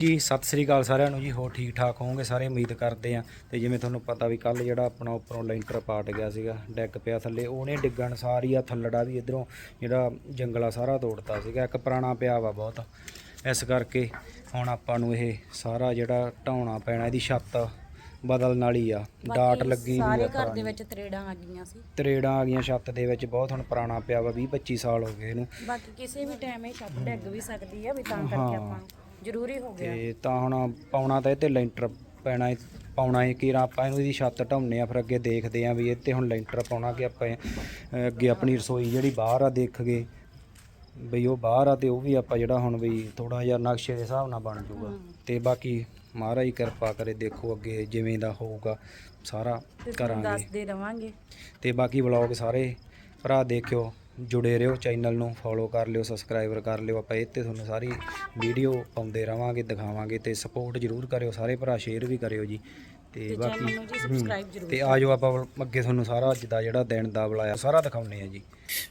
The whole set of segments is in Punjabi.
ਜੀ ਸਤਿ ਸ੍ਰੀ ਅਕਾਲ ਸਾਰਿਆਂ ਨੂੰ ਜੀ ਹੋ ਠੀਕ ਠਾਕ ਹੋਵੋਗੇ? ਸਾਰੇ ਉਮੀਦ ਕਰਦੇ ਆ ਤੇ ਜਿਵੇਂ ਤੁਹਾਨੂੰ ਪਤਾ ਵੀ ਕੱਲ ਜਿਹੜਾ ਆਪਣਾ ਉੱਪਰੋਂ ਲੈਂਟਰ ਪਾਟ ਗਿਆ ਸੀਗਾ ਡੈਕ ਪਿਆ ਥੱਲੇ ਉਹਨੇ ਡਿੱਗਣ ਸਾਰੀ ਆ ਥੱਲੜਾ ਵੀ ਇਧਰੋਂ ਜਿਹੜਾ ਜੰਗਲਾ ਸਾਰਾ ਤੋੜਤਾ ਸੀਗਾ। ਇੱਕ ਪੁਰਾਣਾ ਪਿਆ ਵਾ ਬਹੁਤ। ਇਸ ਕਰਕੇ ਹੁਣ ਆਪਾਂ ਨੂੰ ਇਹ ਸਾਰਾ ਜਿਹੜਾ ਢਾਉਣਾ ਪੈਣਾ ਇਹਦੀ ਛੱਤ ਬਦਲਣ ਵਾਲੀ ਆ। ਡਾਟ ਲੱਗੀ ਹੋਈ ਸਾਰੇ ਘਰ ਦੇ ਵਿੱਚ ਤਰੇੜਾਂ ਆ ਗਈਆਂ ਸੀ। ਤਰੇੜਾਂ ਆ ਗਈਆਂ ਛੱਤ ਦੇ ਵਿੱਚ ਬਹੁਤ ਹੁਣ ਪੁਰਾਣਾ ਪਿਆ ਵਾ 20 25 ਸਾਲ ਹੋ ਗਏ ਇਹਨੂੰ। ਬਾਕੀ ਕਿਸੇ ਵੀ ਟਾਈਮ ਇਹ ਛੱਤ ਡਿੱਗ ਵੀ ਸਕਦੀ ਆ ਵੀ ਤਾਂ ਕਰਕੇ ਆਪਾਂ ਜ਼ਰੂਰੀ ਹੋ ਗਿਆ। ਤੇ ਤਾਂ ਹੁਣ ਪਾਉਣਾ ਤਾਂ ਇਹ ਤੇ ਲੈਂਟਰ ਪੈਣਾ ਪਾਉਣਾ ਹੈ ਕਿ ਆਪਾਂ ਇਹਨੂੰ ਇਹਦੀ ਛੱਤ ਢਾਉਣੇ ਆ ਫਿਰ ਅੱਗੇ ਦੇਖਦੇ ਆ ਵੀ ਇਹ ਤੇ ਹੁਣ ਲੈਂਟਰ ਪਾਉਣਾ ਕਿ ਆਪਾਂ ਅੱਗੇ ਆਪਣੀ ਰਸੋਈ ਜਿਹੜੀ ਬਾਹਰ ਆ ਦੇਖ ਗਏ ਬਈ ਉਹ ਬਾਹਰ ਆ ਤੇ ਉਹ ਵੀ ਆਪਾਂ ਜਿਹੜਾ ਹੁਣ ਵੀ ਥੋੜਾ ਜਿਹਾ ਨਕਸ਼ੇ ਦੇ ਹਿਸਾਬ ਨਾਲ ਬਣ ਜਾਊਗਾ। ਤੇ ਬਾਕੀ ਮਹਾਰਾਜ ਹੀ ਕਿਰਪਾ ਕਰੇ ਦੇਖੋ ਅੱਗੇ ਜਿਵੇਂ ਦਾ ਹੋਊਗਾ ਸਾਰਾ ਕਰਾਂਗੇ। ਦੱਸਦੇ ਰਵਾਂਗੇ। ਤੇ ਬਾਕੀ ਵਲੌਗ ਸਾਰੇ ਭਰਾ ਦੇਖਿਓ। ਜੁੜੇ ਰਹੋ ਚੈਨਲ ਨੂੰ ਫੋਲੋ ਕਰ ਲਿਓ ਸਬਸਕ੍ਰਾਈਬਰ ਕਰ ਲਿਓ। ਆਪਾਂ ਇਹ ਤੇ ਤੁਹਾਨੂੰ ਸਾਰੀ ਵੀਡੀਓ ਪਾਉਂਦੇ ਰਵਾਂਗੇ ਦਿਖਾਵਾਂਗੇ ਤੇ ਸਪੋਰਟ ਜਰੂਰ ਕਰਿਓ ਸਾਰੇ ਭਰਾ ਸ਼ੇਅਰ ਵੀ ਕਰਿਓ ਜੀ। ਤੇ ਬਾਕੀ ਚੈਨਲ ਨੂੰ ਜੀ ਸਬਸਕ੍ਰਾਈਬ ਜ਼ਰੂਰ ਤੇ ਆਜੋ ਆਪਾਂ ਅੱਗੇ ਤੁਹਾਨੂੰ ਸਾਰਾ ਅੱਜ ਦਾ ਜਿਹੜਾ ਦਿਨ ਦਾ ਬੁਲਾਇਆ ਸਾਰਾ ਦਿਖਾਉਨੇ ਆ ਜੀ।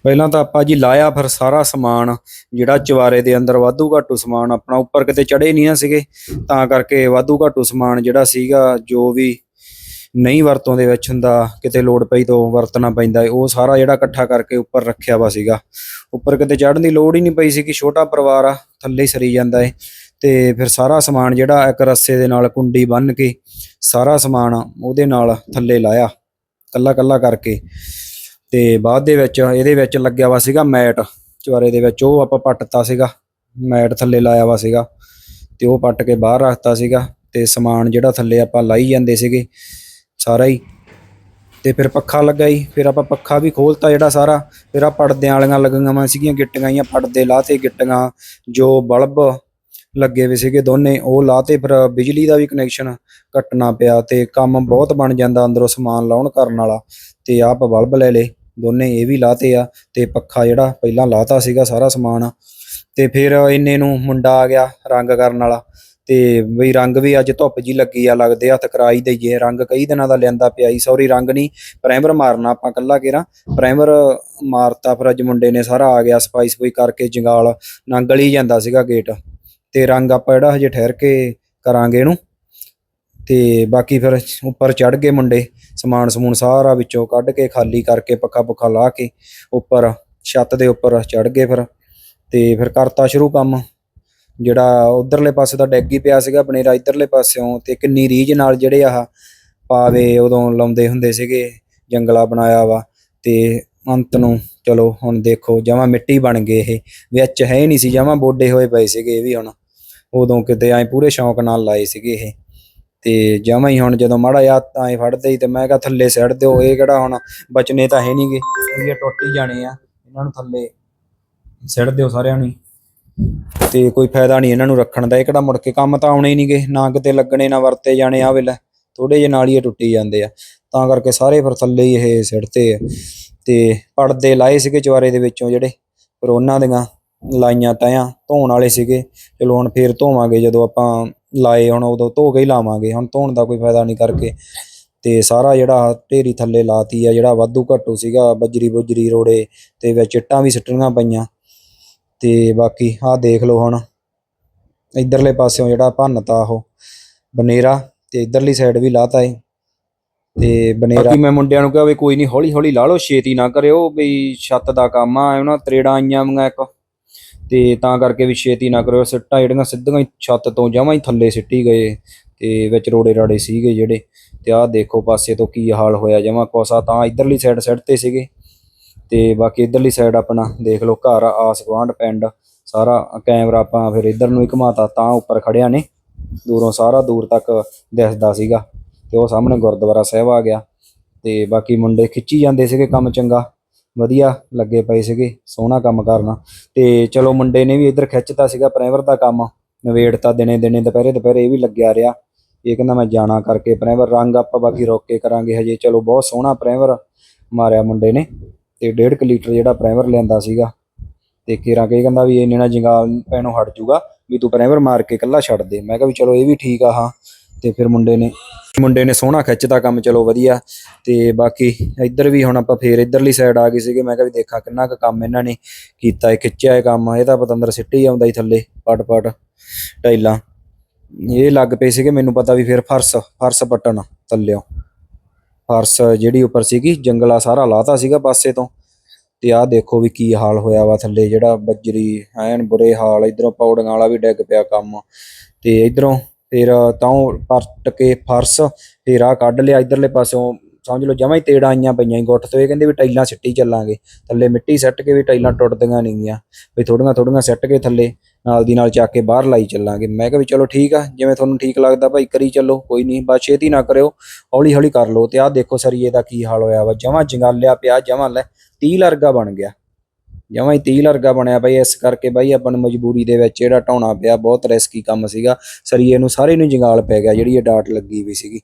ਪਹਿਲਾਂ ਤਾਂ ਆਪਾਂ ਜੀ ਲਾਇਆ ਫਿਰ ਸਾਰਾ ਸਮਾਨ ਜਿਹੜਾ ਚਵਾਰੇ ਦੇ ਅੰਦਰ ਵਾਧੂ ਘਾਟੂ ਸਮਾਨ ਆਪਣਾ ਉੱਪਰ ਕਿਤੇ ਚੜੇ ਨਹੀਂ ਨਾ ਸੀਗੇ ਤਾਂ ਕਰਕੇ ਵਾਧੂ ਘਾਟੂ ਸਮਾਨ ਜਿਹੜਾ ਸੀਗਾ ਜੋ ਵੀ ਨਹੀਂ ਵਰਤੋਂ ਦੇ ਵਿੱਚ ਹੁੰਦਾ ਕਿਤੇ ਲੋੜ ਪਈ ਤੋਂ ਵਰਤਣਾ ਪੈਂਦਾ ਏ, ਉਹ ਸਾਰਾ ਜਿਹੜਾ ਇਕੱਠਾ ਕਰਕੇ ਉੱਪਰ ਰੱਖਿਆ ਵਾ ਸੀਗਾ। ਉੱਪਰ ਕਿਤੇ ਚੜ੍ਹਨ ਦੀ ਲੋੜ ਹੀ ਨਹੀਂ ਪਈ ਸੀ ਕਿ ਛੋਟਾ ਪਰਿਵਾਰ ਆ ਥੱਲੇ ਹੀ ਸਰੀ ਜਾਂਦਾ ਏ। ਤੇ ਫਿਰ ਸਾਰਾ ਸਮਾਨ ਜਿਹੜਾ ਇੱਕ ਰੱਸੇ ਦੇ ਨਾਲ ਕੁੰਡੀ ਬੰਨ੍ਹ ਕੇ ਸਾਰਾ ਸਮਾਨ ਉਹਦੇ ਨਾਲ ਥੱਲੇ ਲਾਇਆ ਕੱਲਾ ਕੱਲਾ ਕਰਕੇ। ਤੇ ਬਾਅਦ ਦੇ ਵਿੱਚ ਇਹਦੇ ਵਿੱਚ ਲੱਗਿਆ ਵਾ ਸੀਗਾ ਮੈਟ ਚੁਆਰੇ ਦੇ ਵਿੱਚ ਉਹ ਆਪਾਂ ਪੱਟਤਾ ਸੀਗਾ। ਮੈਟ ਥੱਲੇ ਲਾਇਆ ਵਾ ਸੀਗਾ। ਤੇ ਉਹ ਪੱਟ ਕੇ ਬਾਹਰ ਰੱਖਤਾ ਸੀਗਾ। ਤੇ ਸਮਾਨ ਜਿਹੜਾ ਥੱਲੇ ਆਪਾਂ ਲਾਈ ਜਾਂਦੇ ਸੀਗੇ। ਸਾਰਾ ਹੀ। ਤੇ ਫਿਰ ਪੱਖਾ ਲੱਗਾ ਹੀ ਫਿਰ ਆਪਾਂ ਪੱਖਾ ਵੀ ਖੋਲਤਾ ਜਿਹੜਾ ਸਾਰਾ। ਫਿਰ ਆ ਪੜਦਿਆਂ ਵਾਲੀਆਂ ਲੱਗੀਆਂ ਵਾ ਸੀਗੀਆਂ, ਗਿੱਟੀਆਂ ਜਾਂ ਪੜਦੇ ਲਾਤੇ ਗਿੱਟੀਆਂ, ਜੋ ਬਲਬ ਲੱਗੇ ਵੇ ਸੀਗੇ ਦੋਨੇ, ਉਹ ਲਾਤੇ। ਫਿਰ ਬਿਜਲੀ ਦਾ ਵੀ ਕਨੈਕਸ਼ਨ ਕੱਟਣਾ ਪਿਆ ਤੇ ਕੰਮ ਬਹੁਤ ਬਣ ਜਾਂਦਾ ਅੰਦਰੋਂ ਸਮਾਨ ਲਾਉਣ ਕਰਨ ਵਾਲਾ। ਤੇ ਆਪ ਬਲਬ ਲੈ ਲੇ ਦੋਨੇ ਇਹ ਵੀ ਲਾਤੇ ਆ। ਤੇ ਪੱਖਾ ਜਿਹੜਾ ਪਹਿਲਾਂ ਲਾਤਾ ਸੀਗਾ ਸਾਰਾ ਸਮਾਨ। ਤੇ ਫਿਰ ਇੰਨੇ ਨੂੰ ਮੁੰਡਾ ਆ ਗਿਆ ਰੰਗ ਕਰਨ ਵਾਲਾ। ਤੇ ਬਈ ਰੰਗ ਵੀ ਅੱਜ ਧੁੱਪ ਜੀ ਲੱਗੀ ਆ, ਲੱਗਦੇ ਹੱਥ ਕਰਾਈ ਦਈਏ, ਰੰਗ ਕਈ ਦਿਨਾਂ ਦਾ ਲੈਂਦਾ ਪਿਆ ਹੀ ਸੌਰੀ ਰੰਗ ਨਹੀਂ, ਪ੍ਰਾਈਮਰ ਮਾਰਨਾ ਆਪਾਂ ਕੱਲਾ ਕੇਰਾ, ਪ੍ਰਾਈਮਰ ਮਾਰਤਾ ਫਿਰ ਅੱਜ ਮੁੰਡੇ ਨੇ ਸਾਰਾ ਆ ਗਿਆ, ਸਫ਼ਾਈ ਸਫ਼ਾਈ ਕਰਕੇ ਜੰਗਾਲ, ਨੰਗਲ ਹੀ ਜਾਂਦਾ ਸੀਗਾ ਗੇਟ, ਤੇ ਰੰਗ ਆਪਾਂ ਜਿਹੜਾ ਹਜੇ ਠਹਿਰ ਕੇ ਕਰਾਂਗੇ ਇਹਨੂੰ, ਤੇ ਬਾਕੀ ਫਿਰ ਉੱਪਰ ਚੜ ਗਏ ਮੁੰਡੇ, ਸਮਾਨ ਸਮੂਨ ਸਾਰਾ ਵਿੱਚੋਂ ਕੱਢ ਕੇ, ਖਾਲੀ ਕਰਕੇ, ਪੱਖਾ ਪੁੱਖਾ ਲਾ ਕੇ, ਉੱਪਰ ਛੱਤ ਦੇ ਉੱਪਰ ਚੜ ਗਏ ਫਿਰ, ਤੇ ਫਿਰ ਕਰਤਾ ਸ਼ੁਰੂ ਕੰਮ ਜਿਹੜਾ ਉਧਰਲੇ ਪਾਸੇ ਦਾ ਡੈਗ ਹੀ ਪਿਆ ਸੀਗਾ ਬਨੇਰਾ ਇਧਰਲੇ ਪਾਸਿਓਂ ਤੇ ਕਿੰਨੀ ਰੀਝ ਨਾਲ ਜਿਹੜੇ ਆਹ ਪਾਵੇ ਉਦੋਂ ਲਾਉਂਦੇ ਹੁੰਦੇ ਸੀਗੇ, ਜੰਗਲਾ ਬਣਾਇਆ ਵਾ ਤੇ ਅੰਤ ਨੂੰ ਚਲੋ ਹੁਣ ਦੇਖੋ, ਜਮਾ ਮਿੱਟੀ ਬਣ ਗਏ ਇਹ, ਵਿੱਚ ਹੈ ਹੀ ਨਹੀਂ ਸੀ, ਜਮਾ ਬੋਡੇ ਹੋਏ ਪਏ ਸੀਗੇ ਇਹ ਵੀ ਹੁਣ, ਉਦੋਂ ਕਿਤੇ ਐ ਪੂਰੇ ਸ਼ੌਂਕ ਨਾਲ ਲਾਏ ਸੀਗੇ ਇਹ, ਤੇ ਜਮਾ ਹੀ ਹੁਣ ਜਦੋਂ ਮਾੜਾ ਜਿਹਾ ਐ ਫੜਦੇ ਹੀ ਤੇ ਮੈਂ ਕਿਹਾ ਥੱਲੇ ਸੱਟ ਦਿਓ, ਇਹ ਕਿਹੜਾ ਹੁਣ ਬਚਨੇ ਤਾਂ ਹੈ ਨਹੀਂਗੇ ਇਹ ਟੁੱਟ ਹੀ ਜਾਣੇ ਆ, ਇਹਨਾਂ ਨੂੰ ਥੱਲੇ ਸੜ ਦਿਓ ਸਾਰਿਆਂ ਨੂੰ ਤੇ ਕੋਈ ਫਾਇਦਾ ਨਹੀਂ ਇਹਨਾਂ ਨੂੰ ਰੱਖਣ ਦਾ। ਇਹ ਕਿਹੜਾ ਮੁੜ ਕੇ ਕੰਮ ਤਾਂ ਆਉਣੇ ਹੀ ਨਹੀਂਗੇ। ਨਾ ਕਿਤੇ ਲੱਗਣੇ, ਨਾ ਵਰਤੇ ਜਾਣੇ ਆ ਵੇਲੇ। ਥੋੜੇ ਜਿਹੇ ਨਾਲ ਹੀ ਟੁੱਟੀ ਜਾਂਦੇ ਆ। ਤਾਂ ਕਰਕੇ ਸਾਰੇ ਫਿਰ ਥੱਲੇ ਹੀ ਇਹ ਸਿੱਟਦੇ ਆ। ਤੇ ਪਰਦੇ ਲਾਏ ਸੀਗੇ ਚਵਾਰੇ ਦੇ ਵਿੱਚੋਂ ਜਿਹੜੇ। ਫਿਰ ਉਹਨਾਂ ਦੀਆਂ ਲਾਈਆਂ ਤਾਂਆਂ ਧੋਣ ਵਾਲੇ ਸੀਗੇ। ਚਲੋ ਹੁਣ ਫੇਰ ਧੋਵਾਂਗੇ। ਜਦੋਂ ਆਪਾਂ ਲਾਏ ਹੁਣ ਉਦੋਂ ਧੋ ਕੇ ਹੀ ਲਾਵਾਂਗੇ। ਹੁਣ ਧੋਣ ਦਾ ਕੋਈ ਫਾਇਦਾ ਨਹੀਂ ਕਰਕੇ। ਤੇ ਸਾਰਾ ਜਿਹੜਾ ਢੇਰੀ ਥੱਲੇ ਲਾਤੀ ਆ, ਜਿਹੜਾ ਵਾਧੂ ਘੱਟੂ ਸੀਗਾ ਬਜਰੀ ਬੁਜਰੀ ਰੋੜੇ ਤੇ ਵਿੱਚ ਚਿੱਟਾਂ ਵੀ ਸਿੱਟਣੀਆਂ ਪਈਆਂ। ਤੇ ਬਾਕੀ ਆਹ ਦੇਖ ਲਓ ਹੁਣ। ਇਧਰਲੇ ਪਾਸਿਓਂ ਜਿਹੜਾ ਭੰਨਤਾ ਉਹ, ਬਨੇਰਾ ਤੇ ਇਧਰਲੀ ਸਾਈਡ ਵੀ ਲਾਤਾ ਏ। ਤੇ ਬਨੇਰਾ ਮੈਂ ਮੁੰਡਿਆਂ ਨੂੰ ਕਿਹਾ ਵੀ ਕੋਈ ਨਹੀਂ ਹੌਲੀ ਹੌਲੀ ਲਾ ਲਓ, ਛੇਤੀ ਨਾ ਕਰਿਓ ਵੀ ਛੱਤ ਦਾ ਕੰਮ ਆ ਉਹਨਾਂ ਤਰੇੜਾਂ ਆਈਆਂ ਵੀਆਂ ਇੱਕ। ਤੇ ਤਾਂ ਕਰਕੇ ਵੀ ਛੇਤੀ ਨਾ ਕਰਿਓ, ਸਿੱਟਾਂ ਜਿਹੜੀਆਂ ਸਿੱਧੀਆਂ ਹੀ ਛੱਤ ਤੋਂ ਜਮਾਂ ਹੀ ਥੱਲੇ ਸਿੱਟੀ ਗਏ। ਤੇ ਵਿੱਚ ਰੋੜੇ ਰਾੜੇ ਸੀਗੇ ਜਿਹੜੇ। ਤੇ ਆਹ ਦੇਖੋ ਪਾਸੇ ਤੋਂ ਕੀ ਹਾਲ ਹੋਇਆ, ਜਮਾਂ ਕੋਸਾ ਤਾਂ ਇਧਰਲੀ ਸਾਈਡ ਸਿੱਟ ਤੇ ਸੀਗੇ। ਤੇ ਬਾਕੀ ਇਧਰਲੀ ਸਾਈਡ ਆਪਣਾ ਦੇਖ ਲਓ, ਘਰ, ਆਸ ਗੁਆਂਢ, ਪਿੰਡ, ਸਾਰਾ ਕੈਮਰਾ ਆਪਾਂ ਫਿਰ ਇਧਰ ਨੂੰ ਹੀ ਘੁਮਾਤਾ, ਤਾਂ ਉੱਪਰ ਖੜਿਆ ਨੇ। ਦੂਰੋਂ ਸਾਰਾ ਦੂਰ ਤੱਕ ਦਿਸਦਾ ਸੀਗਾ ਤੇ ਉਹ ਸਾਹਮਣੇ ਗੁਰਦੁਆਰਾ ਸਾਹਿਬ ਆ ਗਿਆ। ਤੇ ਬਾਕੀ ਮੁੰਡੇ ਖਿੱਚੀ ਜਾਂਦੇ ਸੀਗੇ ਕੰਮ ਚੰਗਾ, ਵਧੀਆ ਲੱਗੇ ਪਏ ਸੀਗੇ, ਸੋਹਣਾ ਕੰਮ ਕਰਨਾ। ਤੇ ਚਲੋ ਮੁੰਡੇ ਨੇ ਵੀ ਇੱਧਰ ਖਿੱਚਤਾ ਸੀਗਾ ਪ੍ਰਾਈਵਰ ਦਾ ਕੰਮ, ਨਵੇੜਤਾ ਦਿਨੇ ਦਿਨੇ, ਦੁਪਹਿਰੇ ਦੁਪਹਿਰੇ ਇਹ ਵੀ ਲੱਗਿਆ ਰਿਹਾ। ਇਹ ਕਹਿੰਦਾ ਮੈਂ ਜਾਣਾ ਕਰਕੇ ਪ੍ਰਾਈਵਰ ਰੰਗ ਆਪਾਂ ਬਾਕੀ ਰੋਕ ਕੇ ਕਰਾਂਗੇ ਹਜੇ। ਚਲੋ ਬਹੁਤ ਸੋਹਣਾ ਪ੍ਰਾਈਵਰ ਮਾਰਿਆ ਮੁੰਡੇ ਨੇ। ਤੇ 1.5 ਲੀਟਰ ਜਿਹੜਾ ਪ੍ਰਾਈਮਰ ਲਿਆਂਦਾ ਸੀਗਾ ਤੇ ਕਿਰਾਂ ਕੇ ਕਹਿੰਦਾ ਵੀ ਇਹਨੇ ਨਾਲ ਜੰਗਾਲ ਪੈਣੋਂ ਹਟ ਜੂਗਾ ਵੀ ਤੂੰ ਪ੍ਰਾਈਮਰ ਮਾਰ ਕੇ ਇਕੱਲਾ ਛੱਡ ਦੇ। ਮੈਂ ਕਿਹਾ ਵੀ ਚਲੋ ਇਹ ਵੀ ਠੀਕ ਆ ਹਾਂ। ਤੇ ਫਿਰ ਮੁੰਡੇ ਨੇ ਮੁੰਡੇ ਨੇ ਸੋਹਣਾ ਖਿੱਚਦਾ ਕੰਮ, ਚਲੋ ਵਧੀਆ। ਤੇ ਬਾਕੀ ਇੱਧਰ ਵੀ ਹੁਣ ਆਪਾਂ ਫੇਰ ਇੱਧਰਲੀ ਸਾਈਡ ਆ ਗਏ ਸੀਗੇ। ਮੈਂ ਕਿਹਾ ਵੀ ਦੇਖਾਂ ਕਿੰਨਾ ਕੁ ਕੰਮ ਇਹਨਾਂ ਨੇ ਕੀਤਾ ਹੈ, ਖਿੱਚਿਆ ਇਹ ਕੰਮ। ਇਹ ਤਾਂ ਪਤੰਦਰ ਸਿੱਟੀ ਆਉਂਦਾ ਹੀ ਥੱਲੇ ਪਟ ਪਟ ਟਾਈਲਾਂ। ਇਹ ਲੱਗ ਪਏ ਸੀਗੇ, ਮੈਨੂੰ ਪਤਾ ਵੀ ਫਿਰ ਫਰਸ਼ ਫਰਸ਼ ਪੱਟਣ, ਥੱਲਿਓ। ਫਰਸ਼ ਜਿਹੜੀ ਉੱਪਰ ਸੀਗੀ, ਜੰਗਲਾ ਸਾਰਾ ਲਾਤਾ ਸੀਗਾ ਪਾਸੇ ਤੋਂ। ਤੇ ਆਹ ਦੇਖੋ ਵੀ ਕੀ ਹਾਲ ਹੋਇਆ ਵਾ ਥੱਲੇ, ਜਿਹੜਾ ਬੱਜਰੀ, ਐਨ ਬੁਰੇ ਹਾਲ, ਇਧਰੋਂ ਪੌੜੀਆਂ ਵਾਲਾ ਵੀ ਡਿੱਗ ਪਿਆ ਕੰਮ। ਤੇ ਇਧਰੋਂ ਫਿਰ ਤਾਂ ਪੱਟ ਕੇ ਫਰਸ਼, ਫਿਰ ਆ ਕੱਢ ਲਿਆ ਇਧਰਲੇ ਪਾਸਿਓਂ। ਸਮਝ ਲਓ ਜਮਾਂ ਹੀ ਤੇੜਾਂ ਆਈਆਂ ਪਈਆਂ ਸੀ ਗੁੱਟ ਤੋਂ। ਇਹ ਕਹਿੰਦੇ ਵੀ ਟਾਈਲਾਂ ਸਿੱਟੀ ਚੱਲਾਂਗੇ। ਥੱਲੇ ਮਿੱਟੀ ਸੱਟ ਕੇ ਵੀ ਟਾਈਲਾਂ ਟੁੱਟਦੀਆਂ ਨਹੀਂ ਗੀਆਂ ਵੀ ਥੋੜੀਆਂ ਥੋੜੀਆਂ ਸੱਟ ਕੇ ਥੱਲੇ। ਨਾਲ ਦੀ ਨਾਲ ਚੱਕ ਕੇ ਬਾਹਰ ਲਾਈ ਚੱਲਾਂਗੇ। ਮੈਂ ਕਿਹਾ ਵੀ ਚਲੋ ਠੀਕ ਆ, ਜਿਵੇਂ ਤੁਹਾਨੂੰ ਠੀਕ ਲੱਗਦਾ ਭਾਈ ਕਰੀ ਚੱਲੋ, ਕੋਈ ਨਹੀਂ, ਬਸ ਛੇਤੀ ਨਾ ਕਰਿਓ ਹੌਲੀ ਹੌਲੀ ਕਰ ਲਓ। ਤੇ ਆਹ ਦੇਖੋ ਸਰੀਏ ਦਾ ਕੀ ਹਾਲ ਹੋਇਆ ਵਾ, ਜਮਾਂ ਜੰਗਾਲਿਆ ਪਿਆ, ਜਮਾਂ ਲੈ ਤੀਲ ਲਰਗਾ ਬਣ ਗਿਆ। ਜਮਾਂ ਹੀ ਤੀਲ ਵਰਗਾ ਬਣਿਆ ਬਈ, ਇਸ ਕਰਕੇ ਬਾਈ ਆਪਾਂ ਨੂੰ ਮਜਬੂਰੀ ਦੇ ਵਿੱਚ ਜਿਹੜਾ ਢਾਉਣਾ ਪਿਆ, ਬਹੁਤ ਰਿਸਕੀ ਕੰਮ ਸੀਗਾ। ਸਰੀਏ ਨੂੰ ਸਾਰੇ ਨੂੰ ਜੰਗਾਲ ਪੈ ਗਿਆ, ਜਿਹੜੀ ਇਹ ਡਾਟ ਲੱਗੀ ਵੀ ਸੀਗੀ।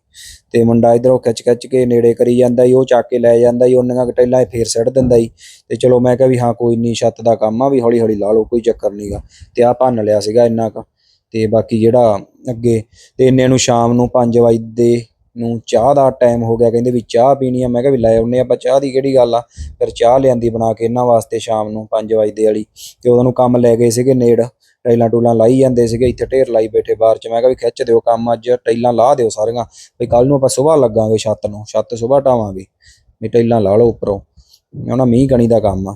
ਤੇ ਮੁੰਡਾ ਇਧਰੋਂ ਖਿੱਚ ਖਿੱਚ ਕੇ ਨੇੜੇ ਕਰੀ ਜਾਂਦਾ ਈ, ਉਹ ਚੱਕ ਕੇ ਲੈ ਜਾਂਦਾ ਈ ਉਹਨਾਂ ਕਟੇਲਾਂ ਇਹ ਫੇਰ ਸੱਟ ਦਿੰਦਾ ਈ। ਤੇ ਚਲੋ ਮੈਂ ਕਿਹਾ ਵੀ ਹਾਂ, ਕੋਈ ਨਹੀਂ ਛੱਤ ਦਾ ਕੰਮ ਆ, ਵੀ ਹੌਲੀ ਹੌਲੀ ਲਾ ਲਓ, ਕੋਈ ਚੱਕਰ ਨਹੀਂਗਾ ਤੇ ਆ ਭੰਨ ਲਿਆ ਸੀਗਾ ਇੰਨਾ ਕੁ। ਤੇ ਬਾਕੀ ਜਿਹੜਾ ਅੱਗੇ, ਤੇ ਇੰਨੇ ਨੂੰ ਸ਼ਾਮ ਨੂੰ 5 ਵਜੇ ਨੂੰ ਚਾਹ ਦਾ ਟਾਈਮ ਹੋ ਗਿਆ, ਕਹਿੰਦੇ ਵੀ ਚਾਹ ਪੀਣੀ ਆ। ਮੈਂ ਕਿਹਾ ਵੀ ਲੈ ਆਉਨੇ ਆਪਾਂ, ਚਾਹ ਦੀ ਕਿਹੜੀ ਗੱਲ ਆ? ਫਿਰ ਚਾਹ ਲਿਆਂਦੀ ਬਣਾ ਕੇ ਇਹਨਾਂ ਵਾਸਤੇ ਸ਼ਾਮ ਨੂੰ 5 ਵਜੇ ਵਾਲੀ। ਤੇ ਉਹਨਾਂ ਨੂੰ ਕੰਮ ਲੈ ਗਏ ਸੀਗੇ ਨੇੜ, ਟਾਈਲਾਂ ਟੂਲਾਂ ਲਾਈ ਜਾਂਦੇ ਸੀਗੇ, ਇੱਥੇ ਢੇਰ ਲਾਈ ਬੈਠੇ ਬਾਹਰ ਚ। ਮੈਂ ਕਿਹਾ ਵੀ ਖਿੱਚ ਦਿਓ ਕੰਮ ਅੱਜ, ਟਾਈਲਾਂ ਲਾ ਦਿਓ ਸਾਰੀਆਂ। ਵੀ ਕੱਲ ਨੂੰ ਆਪਾਂ ਸਵੇਰ ਲੱਗਾਂਗੇ ਛੱਤ ਨੂੰ, ਛੱਤ ਸਵੇਰ ਢਾਵਾਂਗੇ। ਵੀ ਟਾਈਲਾਂ ਲਾ ਲਓ ਉੱਪਰੋਂ। ਉਹਨਾਂ ਮੀਂਹ ਕਣੀ ਦਾ ਕੰਮ ਆ।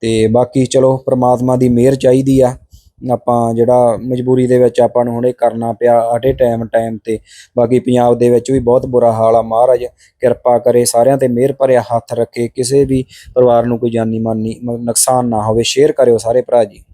ਤੇ ਬਾਕੀ ਚਲੋ, ਪ੍ਰਮਾਤਮਾ ਦੀ ਮਿਹਰ ਚਾਹੀਦੀ ਆ। ਆਪਾਂ ਜਿਹੜਾ ਮਜਬੂਰੀ ਦੇ ਵਿੱਚ ਆਪਾਂ ਨੂੰ ਹੁਣ ਇਹ ਕਰਨਾ ਪਿਆ ਆਟੇ ਟਾਈਮ ਟਾਈਮ ਤੇ। ਬਾਕੀ ਪੰਜਾਬ ਦੇ ਵਿੱਚ ਵੀ ਬਹੁਤ ਬੁਰਾ ਹਾਲ ਆ। ਮਹਾਰਾਜ ਕਿਰਪਾ ਕਰੇ ਸਾਰਿਆਂ ਤੇ ਮਿਹਰ ਭਰਿਆ ਹੱਥ ਰੱਖੇ। ਕਿਸੇ ਵੀ ਪਰਿਵਾਰ ਨੂੰ ਕੋਈ ਜਾਨੀ ਮਾਨੀ ਮ- ਨੁਕਸਾਨ ਨਾ ਹੋਵੇ ਸ਼ੇਅਰ ਕਰਿਓ ਸਾਰੇ ਭਰਾ ਜੀ।